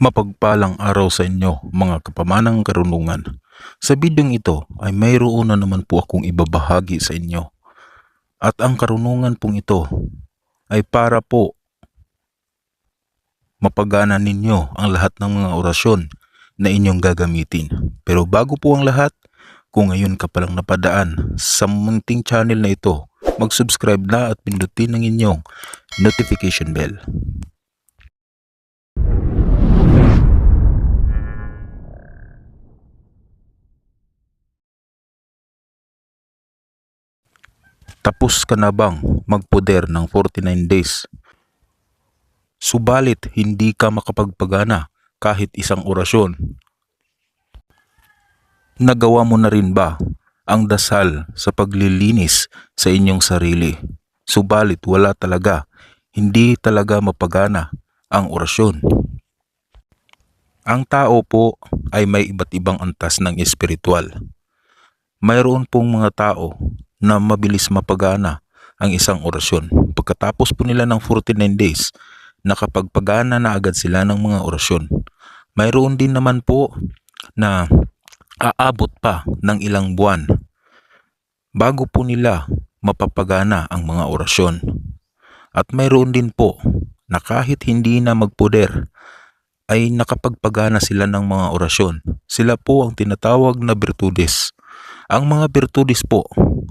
Mapagpalang araw sa inyo mga kapamanang karunungan. Sa bidyong ito ay mayroon na naman po akong ibabahagi sa inyo. At ang karunungan pong ito ay para po mapagana ninyo ang lahat ng mga orasyon na inyong gagamitin. Pero bago po ang lahat, kung ngayon ka palang napadaan sa munting channel na ito, mag-subscribe na at pindutin ang inyong notification bell. Tapos ka na bang magpoder ng 49 days? Subalit hindi ka makapagpagana kahit isang orasyon. Nagawa mo na rin ba ang dasal sa paglilinis sa inyong sarili? Subalit wala talaga, hindi talaga mapagana ang orasyon. Ang tao po ay may iba't ibang antas ng espiritual. Mayroon pong mga tao na mabilis mapagana ang isang orasyon. Pagkatapos po nila ng 49 days, nakapagpagana na agad sila ng mga orasyon. Mayroon din naman po na aabot pa ng ilang buwan bago po nila mapapagana ang mga orasyon. At mayroon din po na kahit hindi na magpoder ay nakapagpagana sila ng mga orasyon. Sila po ang tinatawag na virtudes. Ang mga virtudes po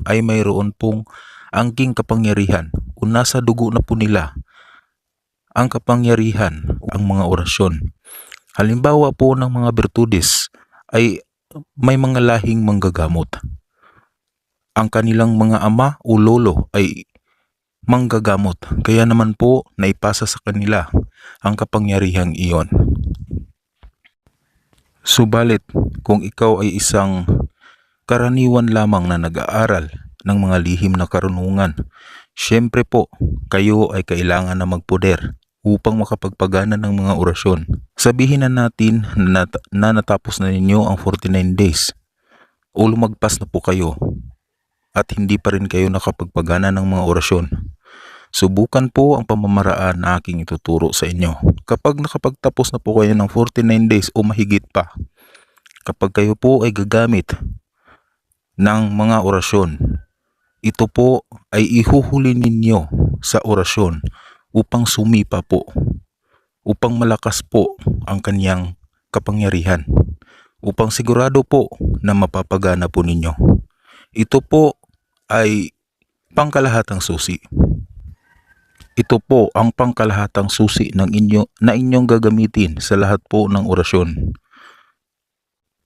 ay mayroon pong angking kapangyarihan o nasa dugo na po nila ang kapangyarihan ang mga orasyon. Halimbawa po ng mga virtudes ay may mga lahing manggagamot. Ang kanilang mga ama o lolo ay manggagamot. Kaya naman po naipasa sa kanila ang kapangyarihang iyon. Subalit kung ikaw ay isang karaniwan lamang na nag-aaral ng mga lihim na karunungan, syempre po kayo ay kailangan na magpoder upang makapagpagana ng mga orasyon. Sabihin na natin na, na natapos na ninyo ang 49 days o lumagpas na po kayo at hindi pa rin kayo nakapagpagana ng mga orasyon. Subukan po ang pamamaraan na aking ituturo sa inyo. Kapag nakapagtapos na po kayo ng 49 days o mahigit pa, kapag kayo po ay gagamit ng mga orasyon, ito po ay ihuhuli ninyo sa orasyon upang sumipa po, upang malakas po ang kanyang kapangyarihan, upang sigurado po na mapapagana po ninyo. Ito po ay pangkalahatang susi. Ito po ang pangkalahatang susi ng inyo, na inyong gagamitin sa lahat po ng orasyon.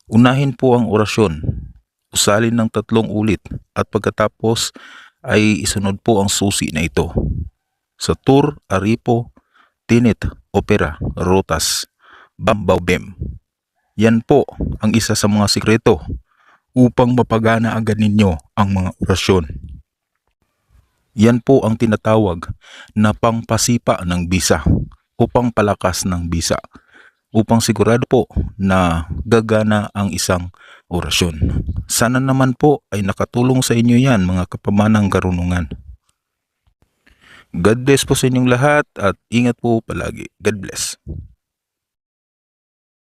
Unahin po ang orasyon, usalin ng tatlong ulit at pagkatapos ay isunod po ang susi na ito. Sa Tur, Aripo, Tinit, Opera, Rotas, Bambawbem. Yan po ang isa sa mga sikreto upang mapagana agad ninyo ang mga orasyon. Yan po ang tinatawag na pangpasipa ng bisa o pangpalakas ng bisa upang sigurado po na gagana ang isang orasyon. Sana naman po ay nakatulong sa inyo yan mga kapamanang karunungan. God bless po sa inyong lahat at ingat po palagi. God bless.